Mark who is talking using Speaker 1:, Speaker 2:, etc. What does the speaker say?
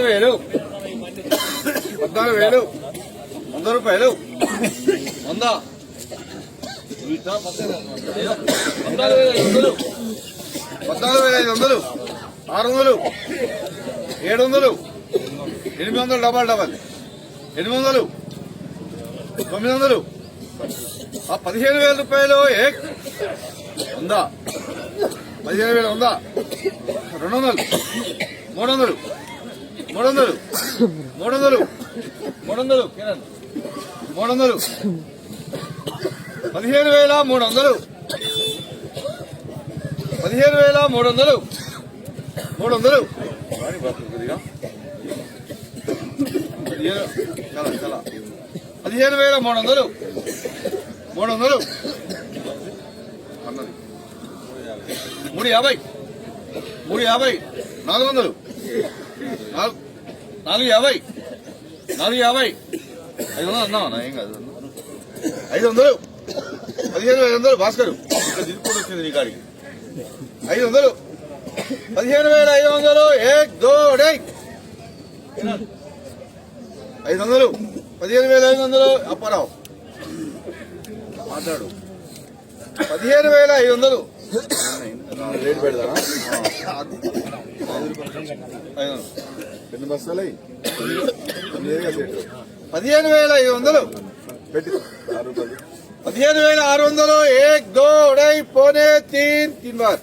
Speaker 1: వేలు. పద్నాలుగు వేలు. వంద రూపాయలు. వంద. పద్నాలుగు వేల ఐదు వందలు. వేల ఐదు వందలు. ఆరు వందలు. ఏడు వందలు. ఎనిమిది వందలు డబల్ డబల్. ఎనిమిది వందలు. తొమ్మిది వందలు. ఆ పదిహేను వేల రూపాయలు ఏ ఉందా? పదిహేను వేలు ఉందా? రెండు వందలు. మూడు వందలు. మూడు వందలు. మూడు వందలు. మూడు వందలు కిరణ్. మూడు వందలు. పదిహేను వేల మూడు వందలు. పదిహేను వేల మూడు వందలు. మూడు వందలు. పదిహేను పదిహేను వేల మూడు వందలు. మూడు వందలు. అన్నది మూడు యాభై. మూడు యాభై. నాలుగు వందలు. నాలుగు నాలుగు యాభై. నాలుగు యాభై. ఐదు వందలు అన్నావా? ఏం కాదు. ఐదు వందలు. పదిహేను ఐదు వందలు. భాస్కర్ ఇక్కడ వచ్చింది నీ కాడికి. ఐదు వందలు. పదిహేను వేల ఐదు వందలు. ఏక్ దో ఐదు వందలు. పదిహేను వేల ఐదు వందలు. అప్పారావు. మాట్లాడు. పదిహేను వేల ఐదు వందలు. రేటు వందలు.
Speaker 2: ఎన్ని బస్తాలు
Speaker 1: పదిహేను వేల ఐదు వందలు.
Speaker 2: పెట్టి.
Speaker 1: పదిహేను వేల ఆరు వందలు. ఏక్ దో పోనే తీన్ తీన్ బార్.